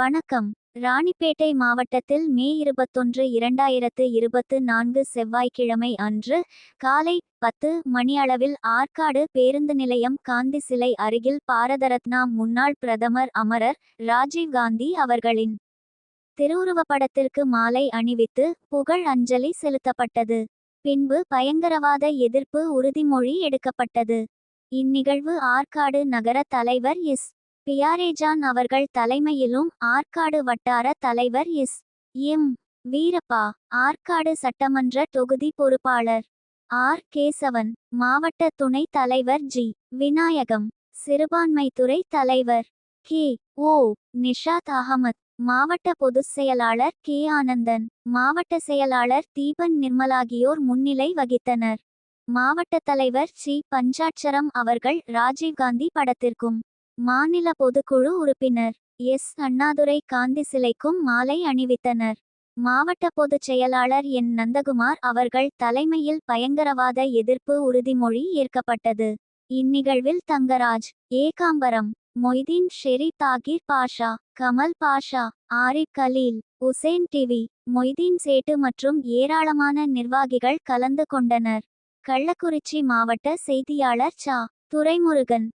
வணக்கம். ராணிப்பேட்டை மாவட்டத்தில் மே இருபத்தொன்று இரண்டாயிரத்து இருபத்து நான்கு செவ்வாய்க்கிழமை அன்று காலை பத்து மணியளவில் ஆற்காடு பேருந்து நிலையம் காந்தி சிலை அருகில் பாரதரத்னா முன்னாள் பிரதமர் அமரர் ராஜீவ் காந்தி அவர்களின் திருவுருவப்படத்திற்கு மாலை அணிவித்து புகழ் அஞ்சலி செலுத்தப்பட்டது. பின்பு பயங்கரவாத எதிர்ப்பு உறுதிமொழி எடுக்கப்பட்டது. இந்நிகழ்வு ஆற்காடு நகர தலைவர் எஸ். பியாரேஜான் அவர்கள் தலைமையிலும் ஆற்காடு வட்டார தலைவர் இஸ் எம். வீரப்பா ஆற்காடு சட்டமன்ற தொகுதி பொறுப்பாளர் ஆர். கேசவன் மாவட்ட துணைத் தலைவர் ஜி. விநாயகம் சிறுபான்மைத்துறை தலைவர் கே. ஓ. நிஷாத் அகமத் மாவட்ட பொதுச் செயலாளர் கே. ஆனந்தன் மாவட்ட செயலாளர் தீபன் நிர்மலாகியோர் முன்னிலை வகித்தனர். மாவட்ட தலைவர் சி. பஞ்சாட்சரம் அவர்கள் ராஜீவ்காந்தி படத்திற்கும் மாநில பொதுக்குழு உறுப்பினர் எஸ். அண்ணாதுரை காந்தி சிலைக்கும் மாலை அணிவித்தனர். மாவட்ட பொதுச் செயலாளர் என். நந்தகுமார் அவர்கள் தலைமையில் பயங்கரவாத எதிர்ப்பு உறுதிமொழி ஏற்கப்பட்டது. இந்நிகழ்வில் தங்கராஜ் ஏகாம்பரம் மொய்தீன் ஷெரீப் தாகிர் பாஷா கமல் பாஷா ஆரிப் கலீல் உசேன் டிவி மொய்தீன் சேட்டு மற்றும் ஏராளமான நிர்வாகிகள் கலந்து கொண்டனர். கள்ளக்குறிச்சி மாவட்ட செய்தியாளர் சா. துரைமுருகன்